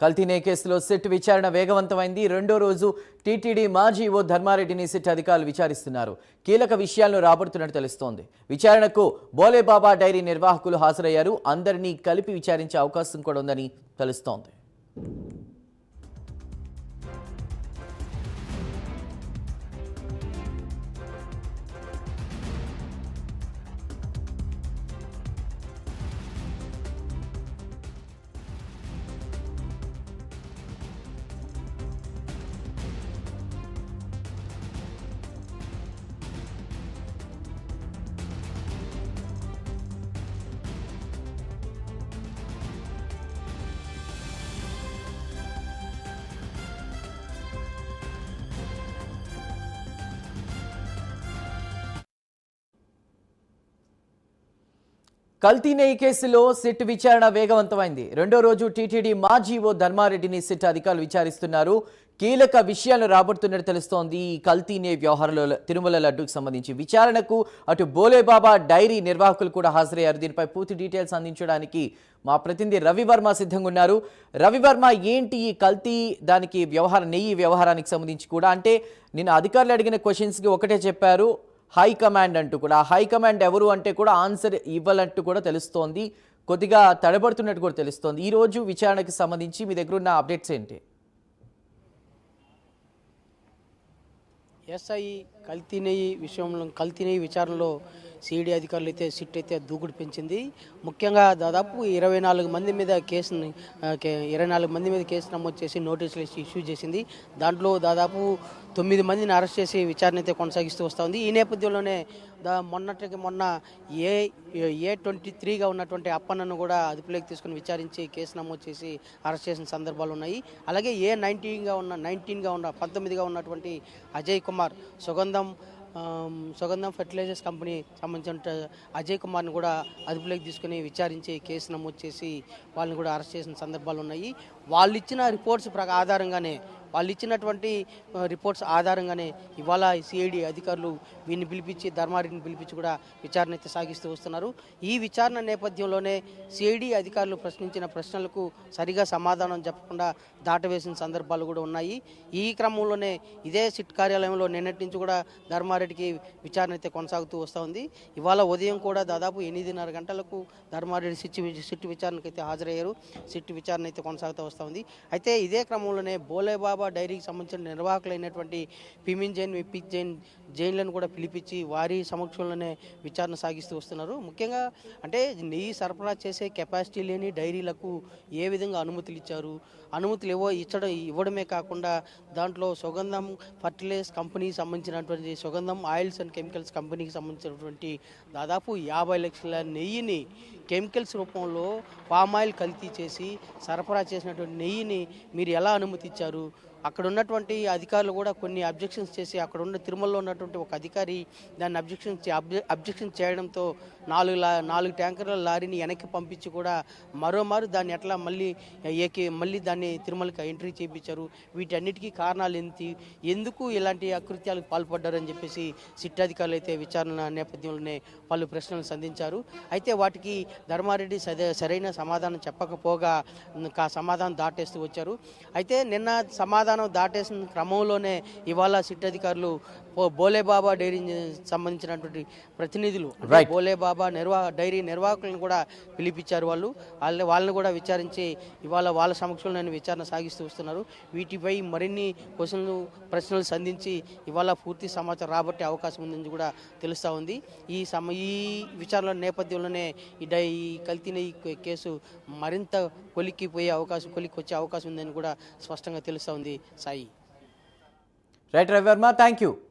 కల్తీనే కేసులో సిట్ విచారణ వేగవంతమైంది. రెండో రోజు టీటీడీ మాజీ ఓ ధర్మారెడ్డిని సిట్ అధికారులు విచారిస్తున్నారు. కీలక విషయాలను రాబడుతున్నట్టు తెలుస్తోంది. విచారణకు బోలేబాబా డైరీ నిర్వాహకులు హాజరయ్యారు. అందరినీ కలిపి విచారించే అవకాశం కూడా ఉందని తెలుస్తోంది. కల్తీ నెయ్యి కేసులో సిట్ విచారణ వేగవంతమైంది. రెండో రోజు టీటీడీ మాజీ ఓ ధర్మారెడ్డిని సిట్ అధికారులు విచారిస్తున్నారు. కీలక విషయాలు రాబడుతున్నట్టు తెలుస్తోంది ఈ కల్తీ నెయ్యి వ్యవహారంలో తిరుమల లడ్డూకు సంబంధించి. విచారణకు అటు బోలేబాబా డైరీ నిర్వాహకులు కూడా హాజరయ్యారు. దీనిపై పూర్తి డీటెయిల్స్ అందించడానికి మా ప్రతినిధి రవివర్మ సిద్ధంగా ఉన్నారు. రవివర్మ ఏంటి ఈ కల్తీ? దానికి వ్యవహార నెయ్యి వ్యవహారానికి సంబంధించి కూడా అంటే నేను అధికారులు అడిగిన క్వశ్చన్స్కి ఒకటే చెప్పారు. హై కమాండ్ అంటూ కూడా ఆ హై కమాండ్ ఎవరు అంటే కూడా ఆన్సర్ ఇవ్వాలంటూ కూడా తెలుస్తోంది. కొద్దిగా తడబడుతున్నట్టు కూడా తెలుస్తోంది. ఈ రోజు విచారణకి సంబంధించి మీ దగ్గర ఉన్న అప్డేట్స్ ఏంటి? ఎస్ఐ కల్తీ నెయ్యి విషయంలో కల్తీ నెయ్యి విచారణలో సిఐడి అధికారులు అయితే సిట్ అయితే దూకుడు పెంచింది. ముఖ్యంగా దాదాపు ఇరవై నాలుగు మంది మీద కేసుని కే- ఇరవై నాలుగు మంది మీద కేసు నమోదు చేసి నోటీసులు ఇచ్చి ఇష్యూ చేసింది. దాంట్లో దాదాపు తొమ్మిది మందిని అరెస్ట్ చేసి విచారణ అయితే కొనసాగిస్తూ వస్తుంది ఈ నేపథ్యంలోనే దా మొన్నటికి మొన్న ఏ ఏ ట్వంటీ త్రీగా ఉన్నటువంటి అప్పన్నను కూడా అదుపులోకి తీసుకుని విచారించి కేసు నమోదు చేసి అరెస్ట్ చేసిన సందర్భాలు ఉన్నాయి. అలాగే ఏ నైన్టీన్గా ఉన్న నైన్టీన్గా ఉన్న పంతొమ్మిదిగా ఉన్నటువంటి అజయ్ కుమార్ సుగంధం సుగంధం ఫెర్టిలైజర్స్ కంపెనీ సంబంధించిన అజయ్ కుమార్ని కూడా అదుపులోకి తీసుకుని విచారించి కేసు నమోదు చేసి వాళ్ళని కూడా అరెస్ట్ చేసిన సందర్భాలు ఉన్నాయి. వాళ్ళు ఇచ్చిన రిపోర్ట్స్ ఆధారంగానే వాళ్ళు ఇచ్చినటువంటి రిపోర్ట్స్ ఆధారంగానే ఇవాళ సిఐడి అధికారులు వీరిని పిలిపించి ధర్మారెడ్డిని పిలిపించి కూడా విచారణ అయితే సాగిస్తూ వస్తున్నారు. ఈ విచారణ నేపథ్యంలోనే సిఐడి అధికారులు ప్రశ్నించిన ప్రశ్నలకు సరిగా సమాధానం చెప్పకుండా దాటవేసిన సందర్భాలు కూడా ఉన్నాయి. ఈ క్రమంలోనే ఇదే సిట్ కార్యాలయంలో నిన్నటి నుంచి కూడా ధర్మారెడ్డికి విచారణ అయితే కొనసాగుతూ వస్తూ ఉంది. ఇవాళ ఉదయం కూడా దాదాపు ఎనిమిదిన్నర గంటలకు ధర్మారెడ్డి సిట్ సిట్ విచారణకు అయితే హాజరయ్యారు. సిట్ విచారణ అయితే కొనసాగుతూ వస్తూ ఉంది. అయితే ఇదే క్రమంలోనే బోలేబాబు డైరీకి సంబంధించిన నిర్వాహకులైనటువంటి పిమిన్ జైన్ విపిక్ జైన్ జైన్లను కూడా పిలిపించి వారి సమక్షంలోనే విచారణ సాగిస్తూ వస్తున్నారు. ముఖ్యంగా అంటే నెయ్యి సరఫరా చేసే కెపాసిటీ లేని డైరీలకు ఏ విధంగా అనుమతులు ఇచ్చారు? అనుమతులు ఇవ్వ ఇచ్చడం ఇవ్వడమే కాకుండా దాంట్లో సుగంధం ఫర్టిలైజర్స్ కంపెనీకి సంబంధించినటువంటి సుగంధం ఆయిల్స్ అండ్ కెమికల్స్ కంపెనీకి సంబంధించినటువంటి దాదాపు యాభై లక్షల నెయ్యిని కెమికల్స్ రూపంలో పామ్ ఆయిల్ కల్తీ చేసి సరఫరా చేసినటువంటి నెయ్యిని మీరు ఎలా అనుమతి ఇచ్చారు అక్కడ ఉన్నటువంటి అధికారులు కూడా కొన్ని అబ్జెక్షన్స్ చేసి అక్కడ ఉన్న తిరుమలలో ఉన్నటువంటి ఒక అధికారి దాన్ని అబ్జెక్షన్ అబ్జెక్షన్ చేయడంతో నాలుగు లా నాలుగు ట్యాంకర్ల లారీని వెనక్కి పంపించి కూడా మరోమారు దాన్ని ఎట్లా మళ్ళీ ఏకి మళ్ళీ దాన్ని తిరుమలకి ఎంట్రీ చేయించారు. వీటన్నిటికీ కారణాలు ఏంటి? ఎందుకు ఇలాంటి అకృత్యాలకు పాల్పడ్డారని చెప్పేసి సిట్ అధికారులు అయితే విచారణ నేపథ్యంలోనే పలు ప్రశ్నలు సంధించారు. అయితే వాటికి ధర్మారెడ్డి సదే సరైన సమాధానం చెప్పకపోగా ఇంకా సమాధానం దాటేస్తూ వచ్చారు. అయితే నిన్న సమాధానం దాటేసిన క్రమంలోనే ఇవాళ సిట్ అధికారులు బోలేబాబా డైరీ సంబంధించినటువంటి ప్రతినిధులు. బోలేబాబా నిర్వా డైరీ నిర్వాహకులను కూడా పిలిపించారు వాళ్ళు. వాళ్ళ వాళ్ళని కూడా విచారించి ఇవాళ వాళ్ళ సమక్షంలోనే విచారణ సాగిస్తూ వస్తున్నారు. వీటిపై మరిన్ని క్వశ్చన్లు ప్రశ్నలు సంధించి ఇవాళ పూర్తి సమాచారం రాబట్టే అవకాశం ఉందని కూడా తెలుస్తూ ఉంది. ఈ సమ ఈ విచారణ నేపథ్యంలోనే ఈ డై ఈ కల్తీ నెయ్యి కేసు మరింత కొలిక్కిపోయే అవకాశం కొలిక్కి వచ్చే అవకాశం ఉందని కూడా స్పష్టంగా తెలుస్తూ ఉంది. Sai. Right, Ravi Verma, thank you.